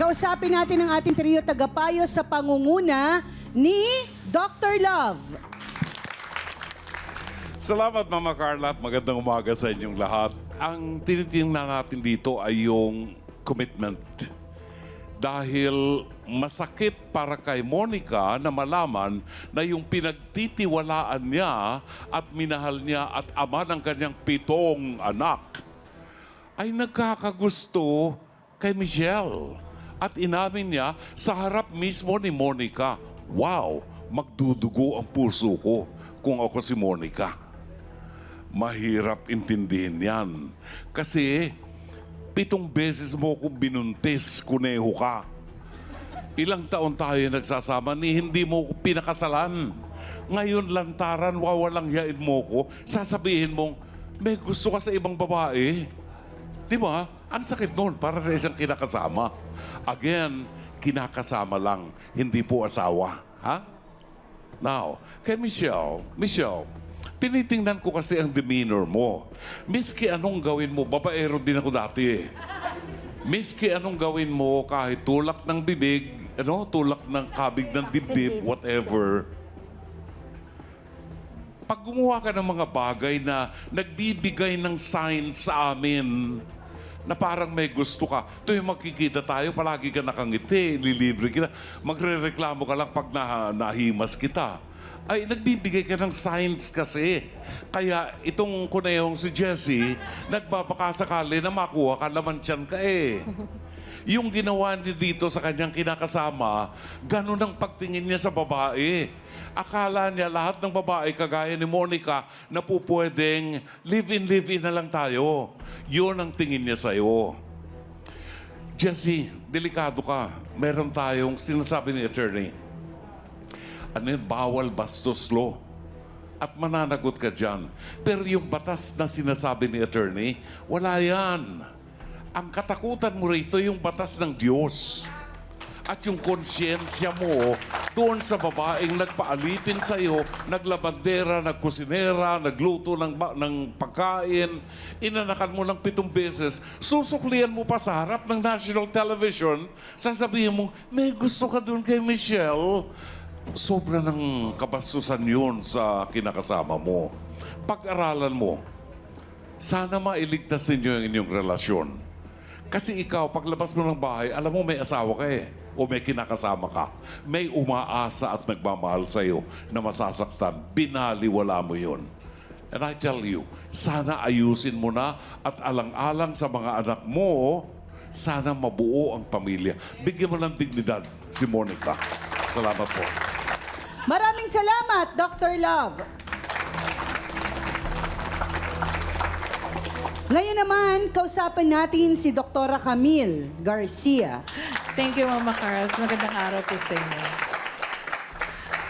kausapin natin ang ating trio tagapayo sa pangunguna ni Dr. Love. Salamat Mama Carla magandang umaga sa inyong lahat. Ang tinitingnan natin dito ay yung commitment. Dahil masakit para kay Monica na malaman na yung pinagtitiwalaan niya at minahal niya at ama ng kanyang pitong anak ay nagkakagusto kay Michelle. At inamin niya sa harap mismo ni Monica, Wow, magdudugo ang puso ko kung ako si Monica. Mahirap intindihin yan. Kasi pitong beses mo ko binuntis, kuneho ka. Ilang taon tayo nagsasama ni hindi mo ko pinakasalan. Ngayon lantaran, wawalang yain mo ko, sasabihin mong, may gusto ka sa ibang babae. Di ba? Ang sakit noon para sa isang kinakasama. Again, kinakasama lang, hindi po asawa. Ha? Now, kay Michelle, Michelle, tinitingnan ko kasi ang demeanor mo. Miski anong gawin mo, babaero din ako dati eh. Miski anong gawin mo, kahit tulak ng bibig, ano, tulak ng kabig ng dibdib, whatever, pag gumawa ka ng mga bagay na nagbibigay ng sign sa amin na parang may gusto ka, tuwing magkikita tayo, palagi ka nakangiti, lilibre kita, magre-reklamo ka lang pag na, nahimas kita. Ay, nagbibigay ka ng signs kasi. Kaya itong kunayong si Jessie, nagbabakasakali na makuha ka naman tiyan ka eh. Yung ginawa niya dito sa kanyang kinakasama, ganun ang pagtingin niya sa babae. Akala niya lahat ng babae kagaya ni Monica na po pwedeng live-in, live-in na lang tayo. Yun ang tingin niya sa'yo. Jesse, delikado ka. Meron tayong sinasabi ni attorney. Ano yun? Bawal bastos law. At mananagot ka dyan. Pero yung batas na sinasabi ni attorney, wala yan. Ang katakutan mo rito yung batas ng Diyos. At yung konsyensya mo doon sa babaeng nagpaalipin sa iyo, naglabandera, nagkusinera, nagluto ng, ng pagkain, inanakan mo ng pitong beses, susuklian mo pa sa harap ng national television, sasabihin mo, may gusto ka doon kay Michelle. Sobra ng kabastusan yun sa kinakasama mo. Pag-aralan mo, sana mailigtas ninyo ang inyong relasyon. Kasi ikaw, paglabas mo ng bahay, alam mo may asawa ka eh. O may kinakasama ka. May umaasa at nagmamahal sa'yo na masasaktan. Binaliwala mo yun. And I tell you, sana ayusin mo na at alang-alang sa mga anak mo, sana mabuo ang pamilya. Bigyan mo ng dignidad si Monica. Salamat po. Maraming salamat, Dr. Love. Ngayon naman, kausapin natin si Dr. Camille Garcia. Thank you, Mama Carls. Magandang araw po sa inyo.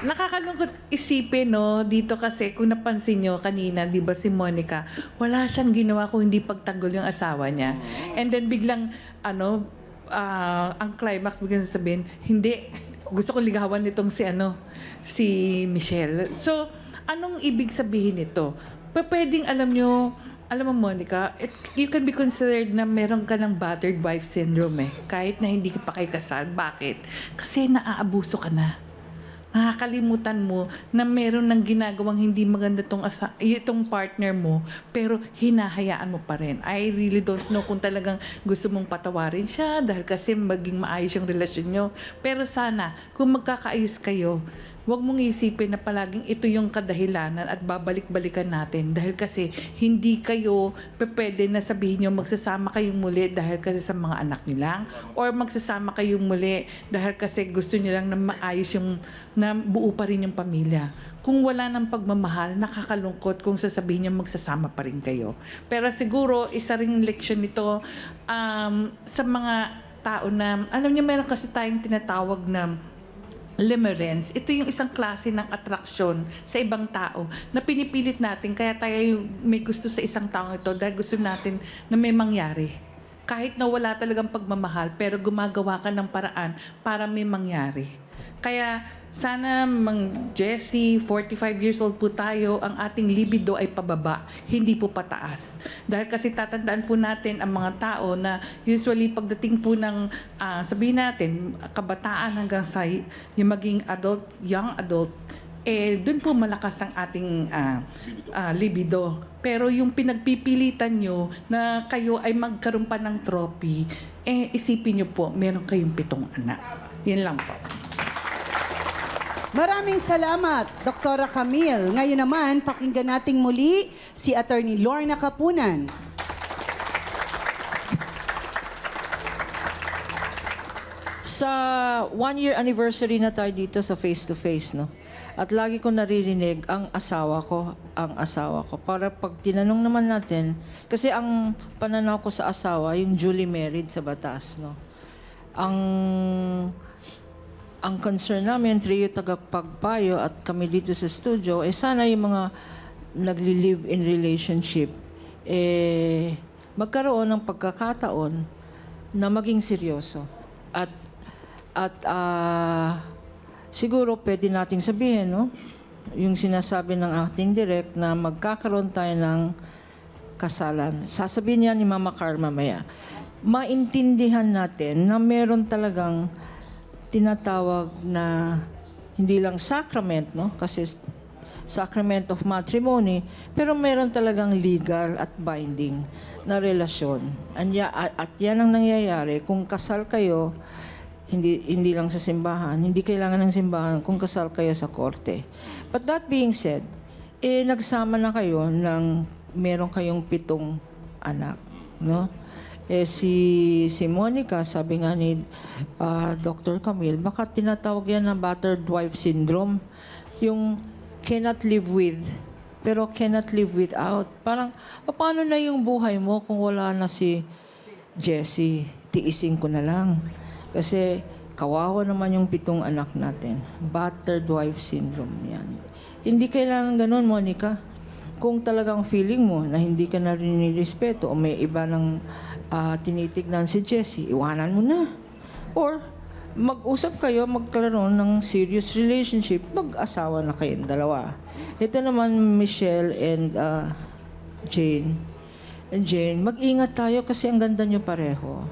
Nakakalungkot isipin, no? Dito kasi, kung napansin nyo kanina, di ba si Monica, wala siyang ginawa kung hindi pagtanggol yung asawa niya. And then biglang, ano, ah, ang climax, biglang sabihin, hindi, gusto ko ligawan nitong si, ano, si Michelle. So, anong ibig sabihin nito? Pwedeng, alam nyo, alam mo, Monica, it, you can be considered na meron ka ng battered wife syndrome eh. Kahit na hindi ka pa kayo kasal. Bakit? Kasi naaabuso ka na. Nakakalimutan mo na meron ng ginagawang hindi maganda tong, asa, itong partner mo, pero hinahayaan mo pa rin. I really don't know kung talagang gusto mong patawarin siya dahil kasi maging maayos yung relasyon nyo. Pero sana, kung magkakaayos kayo, Huwag mong isipin na palaging ito yung kadahilanan at babalik-balikan natin dahil kasi hindi kayo pwede na sabihin nyo magsasama kayong muli dahil kasi sa mga anak nyo lang or magsasama kayong muli dahil kasi gusto nyo lang na maayos yung na buo pa rin yung pamilya. Kung wala ng pagmamahal, nakakalungkot kung sasabihin nyo magsasama pa rin kayo. Pero siguro, isa ring leksyon nito um, sa mga tao na, alam niyo meron kasi tayong tinatawag na limerence, ito yung isang klase ng atraksyon sa ibang tao na pinipilit natin kaya tayo may gusto sa isang taong ito dahil gusto natin na may mangyari. Kahit na wala talagang pagmamahal, pero gumagawa ka ng paraan para may mangyari. Kaya sana Mang Jessie, 45 years old po tayo, ang ating libido ay pababa, hindi po pataas. Dahil kasi tatandaan po natin ang mga tao na usually pagdating po ng, ah, sabihin natin, kabataan hanggang sa yung maging adult, young adult, eh doon po malakas ang ating ah, ah, libido. Pero yung pinagpipilitan nyo na kayo ay magkaroon pa ng trophy, eh isipin nyo po, meron kayong pitong anak. Yan lang po. Maraming salamat, Doktora Camille. Ngayon naman, pakinggan nating muli si Attorney Lorna Kapunan. Sa one-year anniversary na tayo dito sa face-to-face, no? At lagi ko naririnig ang asawa ko, ang asawa ko. Para pag tinanong naman natin, kasi ang pananaw ko sa asawa, yung duly married sa batas, no? Ang ang concern namin, trio tagapagpayo at kami dito sa studio, eh sana yung mga nagli-live in relationship, eh magkaroon ng pagkakataon na maging seryoso. At at ah, siguro pwede nating sabihin, no? Yung sinasabi ng acting direct na magkakaroon tayo ng kasalan. Sasabihin niya ni Mama Car mamaya. Maintindihan natin na meron talagang tinatawag na hindi lang sacrament, no? Kasi sacrament of matrimony, pero meron talagang legal at binding na relasyon. Anya, at, yan ang nangyayari kung kasal kayo, hindi hindi lang sa simbahan, hindi kailangan ng simbahan kung kasal kayo sa korte. But that being said, eh nagsama na kayo ng meron kayong pitong anak, no? Eh si si Monica, sabi nga ni ah, Dr. Camille, baka tinatawag yan na battered wife syndrome. Yung cannot live with pero cannot live without. Parang paano na yung buhay mo kung wala na si Jessie? Tiisin ko na lang. Kasi kawawa naman yung pitong anak natin. Battered wife syndrome yan. Hindi kailangan ganun, Monica. Kung talagang feeling mo na hindi ka na rin nirespeto o may iba ng ah, tinitignan si Jessie, iwanan mo na. Or mag-usap kayo, magkaroon ng serious relationship, mag-asawa na kayong dalawa. Ito naman, Michelle and ah, Jane. And Jane, mag-ingat tayo kasi ang ganda nyo pareho.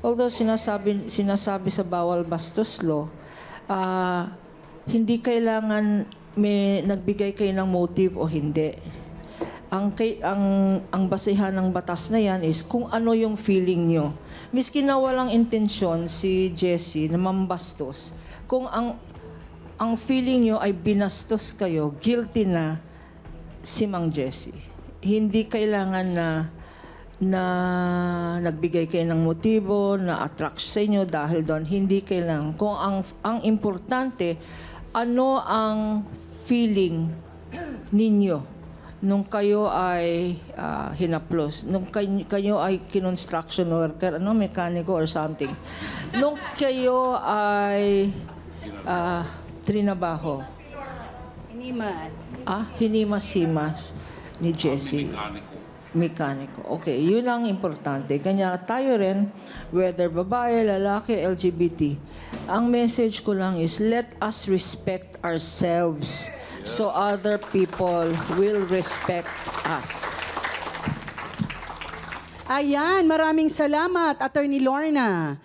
Although sinasabi, sinasabi sa bawal bastos law, ah, hindi kailangan may nagbigay kayo ng motive o hindi. Ang, ang, ang basihan ng batas na yan is kung ano yung feeling nyo. Miski na walang intensyon si Jessie na mambastos, kung ang, ang feeling nyo ay binastos kayo, guilty na si Mang Jessie. Hindi kailangan na na nagbigay kayo ng motibo, na attract sa inyo dahil doon, hindi kailangan. Kung ang, ang importante, ano ang feeling ninyo nung kayo ay ah, hinaplos, nung kayo, kayo ay kinonstruction worker, ano, mekaniko or something. Nung kayo ay ah, trinabaho, Inimas. ah, hinimas-himas ni Jessie Mekaniko. Mekaniko. Okay, yun ang importante. Kanya tayo rin, whether babae, lalaki, LGBT, ang message ko lang is let us respect ourselves so other people will respect us. Ayan, maraming salamat, Attorney Lorna.